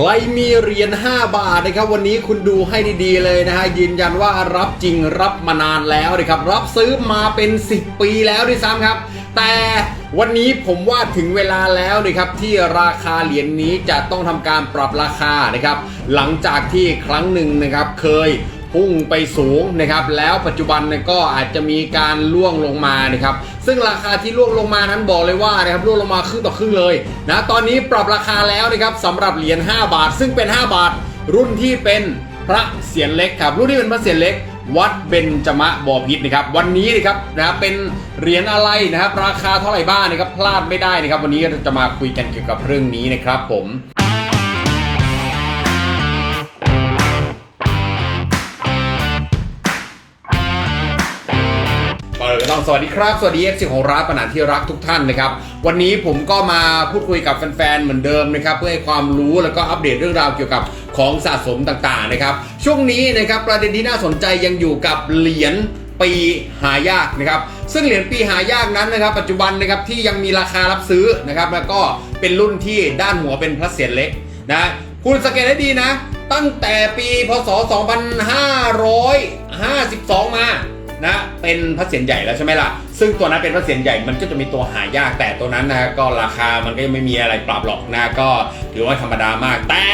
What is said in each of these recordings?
ใครมีเหรียญ5 บาทนะครับ วันนี้คุณดูให้ดีๆเลยนะฮะยืนยันว่ารับจริงรับมานานแล้วนะครับ รับซื้อมาเป็น 10 ปีแล้วด้วยซ้ำครับ แต่วันนี้ผมว่าถึงเวลาแล้วนะครับที่ราคาเหรียญนี้จะต้องทำการปรับราคานะครับ หลังจากที่ครั้งหนึ่งนะครับเคย พุ่งไปสูงนะครับ แล้วปัจจุบันเนี่ยก็อาจจะมีการล่วงลงมานะครับ ซึ่งราคาที่ล่วงลงมานั้นบอกเลยว่านะครับล่วงลงมาครึ่งต่อครึ่งเลยนะตอนนี้ปรับราคาแล้วนะครับสำหรับเหรียญ5บาท ซึ่งเป็น 5 บาท รุ่นที่เป็นพระเศียรเล็กครับ รุ่นที่เป็นพระเศียรเล็ก วัดเบญจมะบอพิษนะครับ วันนี้นะครับนะบเป็นเหรียญอะไรนะครับ ราคาเท่าไหร่บ้างนะครับพลาดไม่ได้นะครับ วันนี้เราจะมาคุยกันเกี่ยวกับเรื่องนี้นะครับผม สวัสดีครับ สวัสดีเอฟซีของร้านปนันที่รักทุกท่านนะครับ วันนี้ผมก็มาพูดคุยกับแฟนๆ เหมือนเดิมนะครับ เพื่อให้ความรู้แล้วก็อัปเดตเรื่องราวเกี่ยวกับของสะสมต่างๆนะครับ ช่วงนี้นะครับประเด็นที่น่าสนใจยังอยู่กับเหรียญปีหายากนะครับ ซึ่งเหรียญปีหายากนั้นนะครับ ปัจจุบันนะครับที่ยังมีราคารับซื้อนะครับ แล้วก็เป็นรุ่นที่ด้านหัวเป็นพระเศียรเล็กนะคุณสังเกตให้ดีนะ ตั้งแต่ปีพศ 2552 มา นะเป็นพระเศียรใหญ่แล้วใช่ไหมล่ะ ซึ่งตัวนั้นเป็นพระเศียรใหญ่มันก็จะมีตัวหายากแต่ตัวนั้นนะก็ราคามันก็ยังไม่มีอะไรปรับหรอกนะก็ถือว่าธรรมดามากแต่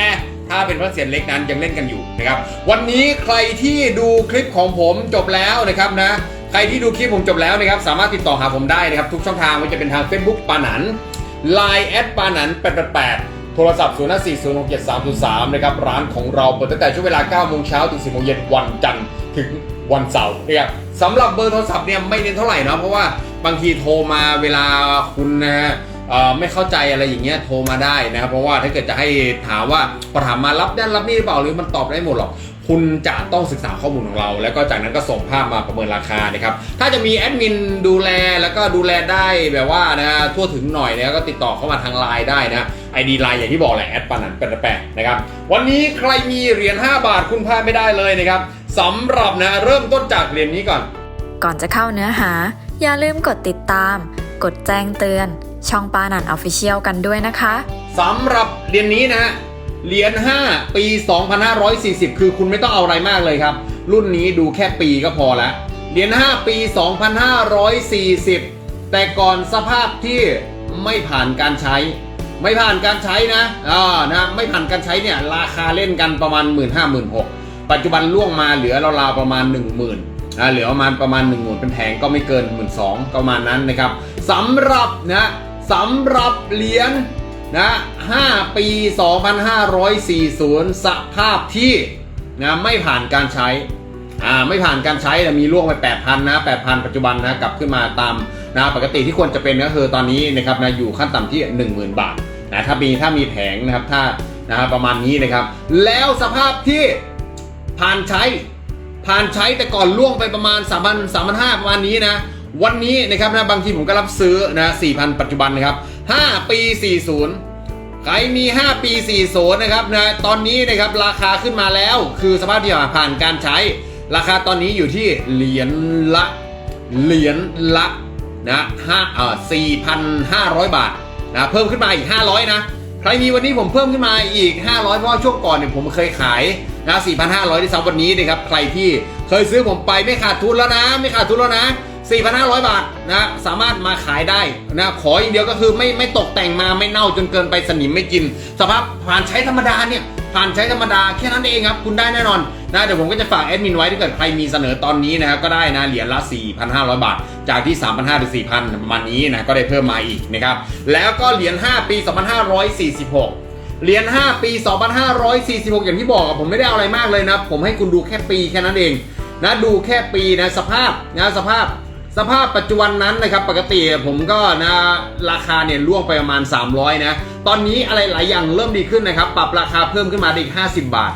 ถ้าเป็นพระเศียรเล็กนั้นยังเล่นกันอยู่นะครับ วันนี้ใครที่ดูคลิปของผมจบแล้วนะครับนะใครที่ดูคลิปผมจบแล้วนะครับสามารถติดต่อหาผมได้นะครับ ทุกช่องทางมันจะเป็นทาง Facebook ปานัน Line แอดปานัน888 โทรศัพท์0 4 0 6 7 3 0 3 นะครับ ร้านของเราเปิดตั้งแต่ช่วงเวลา 9 โมงเช้าถึง 10 โมงเย็นวันจันทร์ถึง วันเสาร์นะครับสำหรับเบอร์โทรศัพท์เนี่ยไม่เน้นเท่าไหร่นะเพราะว่าบางทีโทรมาเวลาคุณนะฮะไม่เข้าใจอะไรอย่างเงี้ยโทรมาได้นะครับเพราะว่าถ้าเกิดจะให้ถามว่าพอถามมารับด้รับนี่หรือเปล่าหรือมันตอบได้หมดหรอกคุณจะต้องศึกษาข้อมูลของเรา แล้วก็จากนั้นก็ส่งภาพมาประเมินราคานะครับถ้าจะมีแอดมินดูแลแล้วก็ดูแลได้แบบว่านะทั่วถึงหน่อยนะก็ติดต่อเข้ามาทางไลน์ได้นะไอดีไลน์อย่างที่บอกแหละแอดปานันเป็นแปะนะครับวันนี้ใครมีเหรียญ5บาทคุณพลาดไม่ได้เลยนะครับ สำหรับนะเริ่มต้นจากเหรียญนี้ก่อน ก่อนจะเข้าเนื้อหา อย่าลืมกดติดตาม กดแจ้งเตือน ช่องปานันออฟฟิเชียลกันด้วยนะคะสำหรับเหรียญนี้นะฮะเหรียญ5 ปี 2540 คือคุณไม่ต้องเอาอะไรมากเลยครับ รุ่นนี้ดูแค่ปีก็พอแล้วเหรียญ5 ปี 2540 แต่ก่อนสภาพที่ไม่ผ่านการใช้ ไม่ผ่านการใช้นะอ่านะไม่ผ่านการใช้เนี่ยราคาเล่นกันประมาณ 1 5 0 0 0 0 6 ปัจจุบันล่วงมาเหลือราวๆประมาณ 1 0,000นะเหลือประมาณประมาณ 1 0,000เป็นแผงก็ไม่เกิน 1 2 0 0 0ประมาณนั้นนะครับสำหรับนะสำหรับเหรียญนะ5ปี 2540 สภาพที่นะไม่ผ่านการใช้อ่าไม่ผ่านการใช้มีล่วงไป 8,000นะ8,000 ปัจจุบันนะกลับขึ้นมาตามนะปกติที่ควรจะเป็นก็คือตอนนี้นะครับนะอยู่ขั้นต่ำที่ 10,000 บาทนะถ้ามีถ้ามีแผงนะครับถ้านะรประมาณนี้นะครับ แล้วสภาพที่ ผ่านใช้ผ่านใช้แต่ก่อนล่วงไปประมาณ3 0 0 0 3 5 0 0ประมาณนี้นะ วันนี้นะครับนะบางทีผมก็รับซื้อนะ4,000 ปัจจุบันนะครับ 5 ปี 40 ใครมี 5 ปี 40 นะครับนะตอนนี้นะครับราคาขึ้นมาแล้วคือสภาพที่ผ่านการใช้ ราคาตอนนี้อยู่ที่เหรียญละเหรียญละนะห้าเอ่อ4,500บาทนะเพิ่มขึ้นมาอีก 500 นะ ใครมีวันนี้ผมเพิ่มขึ้นมาอีก 500 เพราะช่วงก่อนเนี่ยผมเคยขาย นะ4,500ที่ซ้ำวันนี้นะครับใครที่เคยซื้อผมไปไม่ขาดทุนแล้วนะ ไม่ขาดทุนแล้วนะ 4,500 บาทนะสามารถมาขายได้นะขออย่างเดียวก็คือไม่ไม่ตกแต่งมาไม่เน่าจนเกินไปสนิมไม่กิน สภาพผ่านใช้ธรรมดาเนี่ยผ่านใช้ธรรมดาแค่นั้นเองครับ คุณได้แน่นอนนะเดี๋ยวผมก็จะฝากแอดมินไว้ถ้าเกิดใครมีเสนอตอนนี้นะครับก็ได้นะเหรียญละ 4,500 บาท จากที่ 3,500หรือ4,000ประมาณนี้นะก็ได้เพิ่มมาอีกนะครับแล้วก็เหรียญ5ปี 2546 เหรียญ5 ปี 2546 อย่างที่บอกผมไม่ได้เอาอะไรมากเลยนะ ผมให้คุณดูแค่ปีแค่นั้นเองนะดูแค่ปีนะสภาพนะสภาพสภาพปัจจุบันนั้นนะครับปกติผมก็นะราคาเนี่ยล่วงไปประมาณ 300 นะ ตอนนี้อะไรหลายอย่างเริ่มดีขึ้นนะครับ ปรับราคาเพิ่มขึ้นมาอีก 50 บาท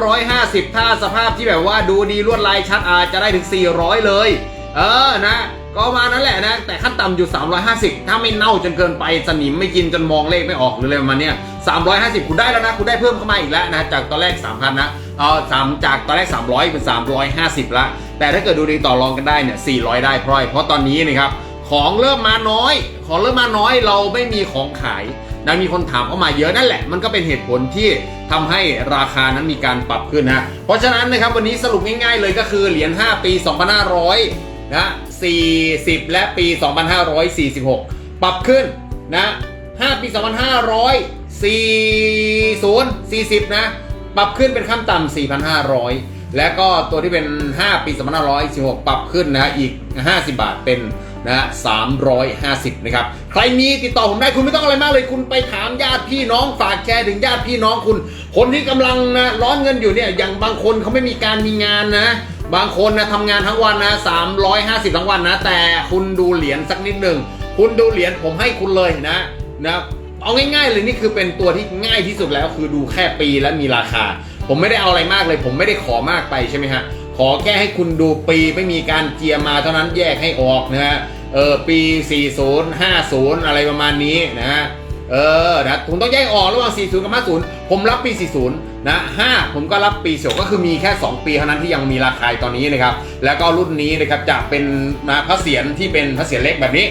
350 ถ้าสภาพที่แบบว่าดูดีลวดลายชัดอาจจะได้ถึง 400 เลย เออนะ ก็มานั้นแหละนะ แต่ขั้นต่ำอยู่ 350 ถ้าไม่เน่าจนเกินไปสนิมไม่กินจนมองเลขไม่ออกหรืออะไรประมาณเนี้ย 350 คุณได้แล้วนะ คุณได้เพิ่มเข้ามาอีกแล้วนะ จากตอนแรก 3,000 นะเอาสามจากตอนแรก 300 เป็น 350 ละ แต่ถ้าเกิดดูดีต่อรองกันได้เนี่ย 400 ได้เพราะอะไรเพราะตอนนี้นะครับ ของเริ่มมาน้อย ของเริ่มมาน้อย เราไม่มีของขายนะมีคนถามเข้ามาเยอะนั่นแหละ มันก็เป็นเหตุผลที่ทำให้ราคานั้นมีการปรับขึ้นนะ เพราะฉะนั้นนะครับวันนี้สรุปง่ายๆเลยก็คือเหรียญ 5 ปี 2500 นะ 40 และปี 2546 ปรับขึ้นนะ 5 ปี 2540 40 40 นะ ปรับขึ้นเป็นขั้นต่ำ4,500 และก็ตัวที่เป็น 5 ปี2516 ปรับขึ้นนะ อีก 50 บาทเป็นนะ350 นะครับ ใครมีติดต่อผมได้คุณไม่ต้องอะไรมากเลย คุณไปถามญาติพี่น้องฝากแชร์ถึงญาติพี่น้องคุณ คนที่กำลังนะร้อนเงินอยู่เนี่ย อย่างบางคนเขาไม่มีการมีงานนะ บางคนนะทำงานทั้งวันนะ 350 ทั้งวันนะ แต่คุณดูเหรียญสักนิดหนึ่ง คุณดูเหรียญผมให้คุณเลยนะนะ เอาง่ายๆเลยนี่คือเป็นตัวที่ง่ายที่สุดแล้วคือดูแค่ปีและมีราคา ผมไม่ได้เอาอะไรมากเลย ผมไม่ได้ขอมากไปใช่ไหมฮะขอแค่ให้คุณดูปีไม่มีการเจียมาเท่านั้นแยกให้ออกนะฮะเออปี 40 50 อะไรประมาณนี้นะฮะเออนะผมต้องแยกออกระหว่าง 40 กับ 50 ผมรับปี 40 นะ 5 ผมก็รับปีเสียวก็คือมีแค่ 2 ปีเท่านั้นที่ยังมีราคาตอนนี้นะครับ แล้วก็รุ่นนี้นะครับจะเป็นนะพระเศียรที่เป็นพระเศียรเล็กแบบนี้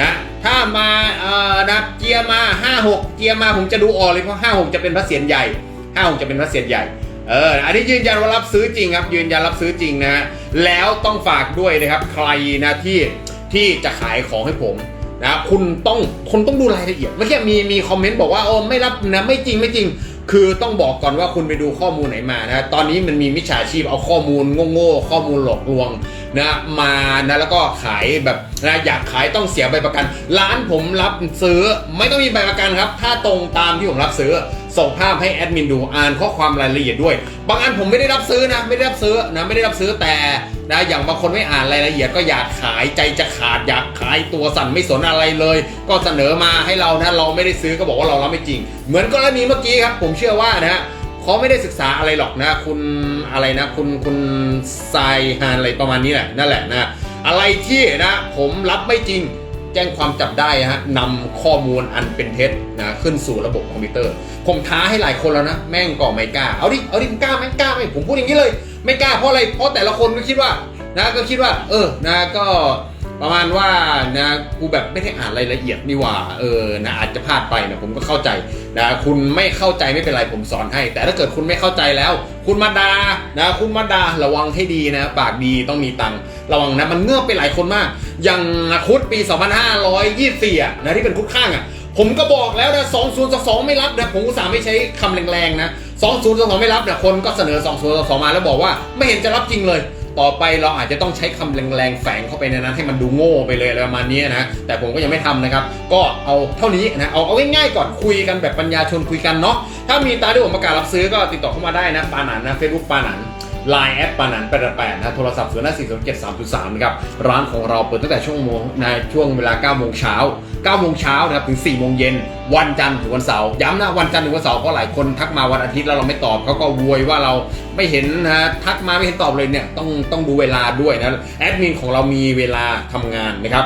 นะถ้ามาเอ่อนะเกียร์มา 5 6 เกียร์มาผมจะดูออกเลยเพราะ5 6 จะเป็นพระเศียรใหญ่5 6จะเป็นพระเศียรใหญ่เอออันนี้ยืนยันว่ารับซื้อจริงครับ ยืนยันรับซื้อจริงนะฮะแล้วต้องฝากด้วยนะครับใครนะที่ที่จะขายของให้ผมนะคุณต้องคุณต้องดูรายละเอียดเมื่อกี้มีมีคอมเมนต์บอกว่าโอ้ไม่รับนะไม่จริงไม่จริง คือต้องบอกก่อนว่าคุณไปดูข้อมูลไหนมานะตอนนี้มันมีมิจฉาชีพเอาข้อมูลโง่ๆข้อมูลหลอกลวงนะมานะแล้วก็ขายแบบนะอยากขายต้องเสียใบประกัน ร้านผมรับซื้อไม่ต้องมีใบประกันครับ ถ้าตรงตามที่ผมรับซื้อ ส่งภาพให้แอดมินดูอ่านข้อความรายละเอียดด้วย บางอันผมไม่ได้รับซื้อนะไม่ได้รับซื้อนะไม่ได้รับซื้อแต่นะอย่างบางคนไม่อ่านรายละเอียดก็อยากขายใจจะขาดอยากขายตัวสั่นไม่สนอะไรเลย ก็เสนอมาให้เรานะเราไม่ได้ซื้อก็บอกว่าเรารับไม่จริง เหมือนกรณีเมื่อกี้ครับผมเชื่อว่านะฮะเขาไม่ได้ศึกษาอะไรหรอกนะ คุณอะไรนะ คุณคุณไซฮานอะไรประมาณนี้แหละนั่นแหละนะอะไรที่นะผมรับไม่จริง แจ้งความจับได้ฮะนำข้อมูลอันเป็นเท็จนะขึ้นสู่ระบบคอมพิวเตอร์ ผมท้าให้หลายคนแล้วนะ แม่งก็ไม่กล้า เอาดิ เอาดิมกล้าไหมกล้าไหมผมพูดอย่างนี้เลย ไม่กล้าเพราะอะไร เพราะแต่ละคนก็คิดว่า นะก็คิดว่า เออ นะก็ ประมาณว่านะกูแบบไม่ได้อ่านรายละเอียดนี่ว่าเออนะอาจจะพลาดไปนะผมก็เข้าใจนะคุณไม่เข้าใจไม่เป็นไรผมสอนให้ แต่ถ้าเกิดคุณไม่เข้าใจแล้ว คุณมาดานะคุณมาดาระวังให้ดีนะ ปากดีต้องมีตังระวังนะมันเงือบไปหลายคนมาก อย่างคุดปี 2524อะนะที่เป็นคุดข้างอะผมก็บอกแล้วนะ2022ไม่รับนะผมอุตส่าห์ไม่ใช้คำแรงๆนะ2022ไม่รับนะคนก็เสนอ2022มาแล้วบอกว่าไม่เห็นจะรับจริงเลย ต่อไปเราอาจจะต้องใช้คำแรงๆแฝงเข้าไปในนั้นให้มันดูโง่ไปเลยอะไรประมาณนี้นะแต่ผมก็ยังไม่ทำนะครับ ก็เอาเท่านี้นะเอาเอาง่ายๆก่อนคุยกันแบบปัญญาชนคุยกันเนาะถ้ามีตาที่ผมประกาศรับซื้อก็ติดต่อเข้ามาได้นะปานันนะเฟซบุ๊กปานัน Line แอดปานันแปดแปดนะโทรศัพท์ศูนย์ห้าสี่ศูนย์เจ็ดสามจุดสามนะครับร้านของเราเปิดตั้งแต่ช่วงโมงในช่วงเวลา9โมงเช้า 9โมงเช้านะครับถึง4โมงเย็นวันจันทร์ถึงวันเสาร์ย้ำนะวันจันทร์ถึงวันเสาร์เพราะหลายคนทักมาวันอาทิตย์แล้วเราไม่ตอบเขาก็โวยว่าเราไม่เห็นนะทักมาไม่เห็นตอบเลยเนี่ยต้องต้องดูเวลาด้วยนะแอดมินของเรามีเวลาทำงานนะครับ